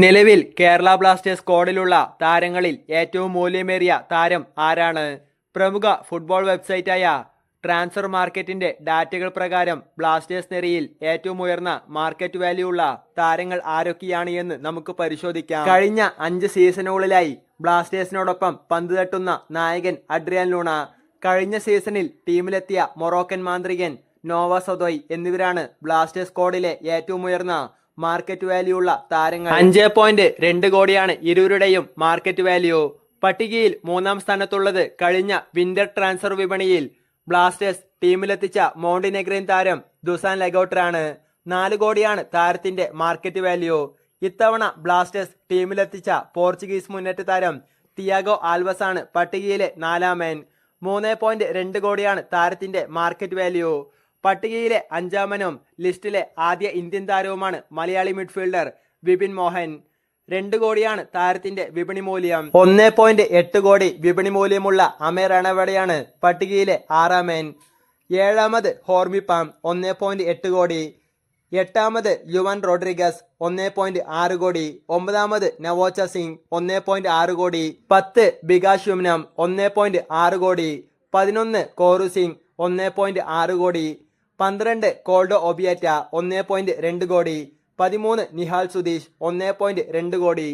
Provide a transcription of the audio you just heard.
നിലവിൽ കേരള ബ്ലാസ്റ്റേഴ്സ് സ്ക്വാഡിലുള്ള താരങ്ങളിൽ ഏറ്റവും മൂല്യമേറിയ താരം ആരാണ്? പ്രമുഖ ഫുട്ബോൾ വെബ്സൈറ്റായ ട്രാൻസ്ഫർ മാർക്കറ്റിന്റെ ഡാറ്റകൾ പ്രകാരം ബ്ലാസ്റ്റേഴ്സ് നിരയിൽ ഏറ്റവും ഉയർന്ന മാർക്കറ്റ് വാല്യൂ ഉള്ള താരങ്ങൾ ആരൊക്കെയാണ് എന്ന് നമുക്ക് പരിശോധിക്കാം. കഴിഞ്ഞ അഞ്ച് സീസണുകളിലായി ബ്ലാസ്റ്റേഴ്സിനോടൊപ്പം പന്ത് തട്ടുന്ന നായകൻ അഡ്രിയാൻ ലൂണ കഴിഞ്ഞ സീസണിൽ ടീമിലെത്തിയ മൊറോക്കൻ മാന്ത്രികൻ നോവ സൊദോയ് എന്നിവരാണ് ബ്ലാസ്റ്റേഴ്സ് സ്ക്വാഡിലെ ഏറ്റവും ഉയർന്ന മാർക്കറ്റ് വാല്യൂ ഉള്ള താരങ്ങൾ. അഞ്ച് പോയിന്റ് രണ്ട് കോടിയാണ് ഇരുവരുടെയും മാർക്കറ്റ് വാല്യൂ പട്ടികയിൽ മൂന്നാം സ്ഥാനത്തുള്ളത് കഴിഞ്ഞ വിന്റർ ട്രാൻസ്ഫർ വിപണിയിൽ ബ്ലാസ്റ്റേഴ്സ് ടീമിലെത്തിച്ച മോണ്ടിനെഗ്രീൻ താരം ദുസാൻ ലെഗോട്ടറാണ് നാല് കോടിയാണ് താരത്തിന്റെ മാർക്കറ്റ് വാല്യൂ ഇത്തവണ ബ്ലാസ്റ്റേഴ്സ് ടീമിലെത്തിച്ച പോർച്ചുഗീസ് മുന്നേറ്റ താരം തിയാഗോ ആൽവസ് ആണ് പട്ടികയിലെ നാലാമൻ. മൂന്ന് പോയിന്റ് രണ്ട് കോടിയാണ് താരത്തിന്റെ മാർക്കറ്റ് വാല്യൂ പട്ടികയിലെ അഞ്ചാമനും ലിസ്റ്റിലെ ആദ്യ ഇന്ത്യൻ താരവുമാണ് മലയാളി മിഡ്ഫീൽഡർ വിപിൻ മോഹൻ. രണ്ട് കോടിയാണ് താരത്തിന്റെ വിപണി മൂല്യം. ഒന്നേ പോയിന്റ് എട്ട് കോടി വിപണി മൂല്യമുള്ള അമേ അണവടയാണ് പട്ടികയിലെ ആറാമൻ. ഏഴാമത് ഹോർമിപ്പാം ഒന്നേ പോയിന്റ് എട്ട് കോടി. എട്ടാമത് യുവൻ റോഡ്രിഗസ് ഒന്നേ പോയിന്റ് ആറ് കോടി. ഒമ്പതാമത് നവോച്ച സിംഗ് ഒന്നേ പോയിന്റ് ആറ് കോടി. പത്ത് ബികാഷ് യുമ്നം ഒന്നേ പോയിന്റ് ആറ് കോടി. പതിനൊന്ന് കോറു സിംഗ് ഒന്നേ പോയിന്റ് ആറ് കോടി. പന്ത്രണ്ട് കോൾഡോ ഒബിയറ്റ ഒന്ന് പോയിന്റ് രണ്ട് കോടി. പതിമൂന്ന് നിഹാൽ സുധീഷ് ഒന്ന് പോയിന്റ് രണ്ട് കോടി.